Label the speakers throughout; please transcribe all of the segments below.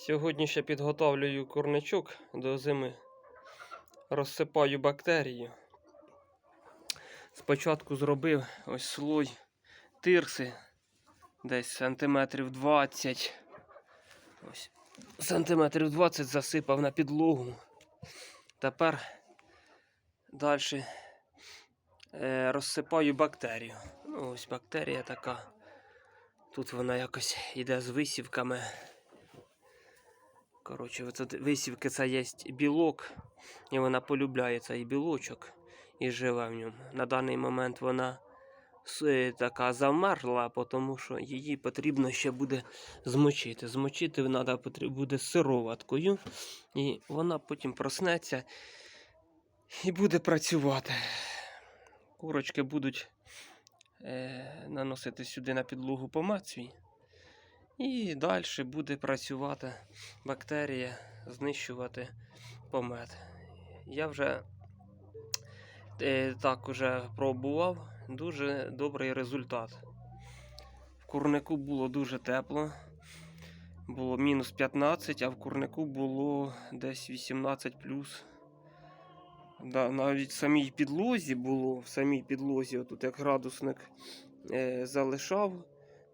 Speaker 1: Сьогодні ще підготовлюю курничок до зими. Розсипаю бактерії. Спочатку зробив ось слой тирси, десь сантиметрів 20. Ось сантиметрів 20 засипав на підлогу. Тепер далі е, розсипаю бактерію. Ну, ось бактерія така. Тут вона якось йде з висівками. Коротше, оце висівки це є білок, і вона полюбляє цей білочок і живе в ньому. На даний момент вона е, така замерзла, тому що її потрібно ще буде змочити. Змочити треба буде сироваткою, і вона потім проснеться і буде працювати. Курочки будуть е, наносити сюди на підлогу помад свій. І далі буде працювати бактерія, знищувати помет. Я вже е, так уже пробував, дуже добрий результат. В курнику було дуже тепло, було мінус 15, а в курнику було десь 18 плюс. Да, навіть в самій підлозі було, в самій підлозі, отут як градусник е, залишав,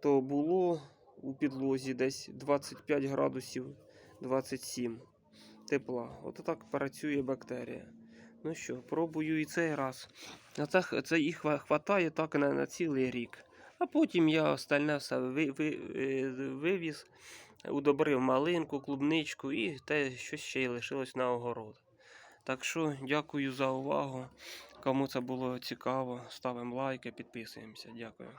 Speaker 1: то було у підлозі десь 25 градусів 27 тепла. От так працює бактерія. Ну що, пробую і цей раз. Це, це їх хватає так на, на цілий рік. А потім я остальне все ви, ви, е, вивіз, удобрив малинку, клубничку і те, що ще й лишилось на огород. Так що дякую за увагу. Кому це було цікаво, ставимо лайки, підписуємося. Дякую.